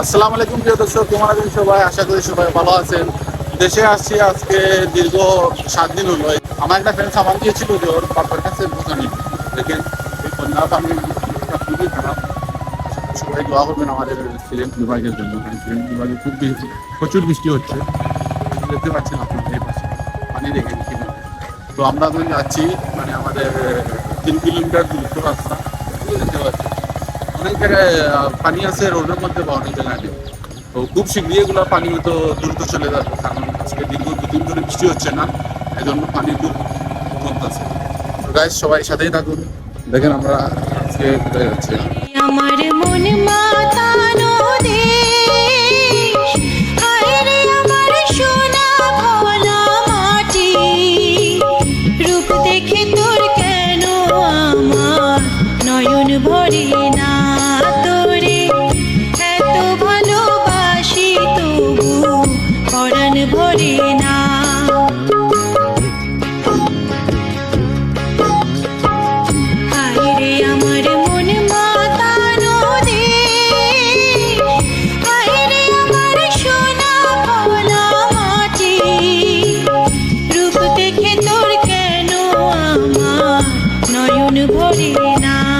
আসসালামু আলাইকুম প্রিয় দর্শক, কেমন আছেন সবাই? আশা করি সবাই ভালো আছেন। দেশে আসছি আজকে দীর্ঘ সাত দিন হলো। আমার একটা ফ্রেন্ড সামান দিয়েছিল যে ওর বাবার কাছে বোঝানি দেখেন, এই কন্যা পানি খুবই খারাপ। সবাই দোয়া করবেন আমাদের সিলেন্ট বিভাগের জন্য। সিলেন্ট বিভাগে খুব বেশি প্রচুর বৃষ্টি হচ্ছে। দেখতে পাচ্ছেন আপনারা এই পাশে। পানি দেখে কীভাবে তো আমরা এখন যাচ্ছি মানে আমাদের তিন কিলোমিটার দূরত্ব রাস্তা। অনেক জায়গায় পানি আছে রোডের মধ্যে বা অনেক জায়গায় নেই তো খুব শীঘ্রই এগুলো পানি হয়তো দ্রুত চলে যাবে, কারণ আজকে দীর্ঘ দুদিন ধরে বৃষ্টি হচ্ছে না এই জন্য পানি খুব কমতেছে তো সবাই সাথেই থাকুন। দেখেন আমরা আজকে কোথায় যাচ্ছি। রূপ নয়ন ভরে না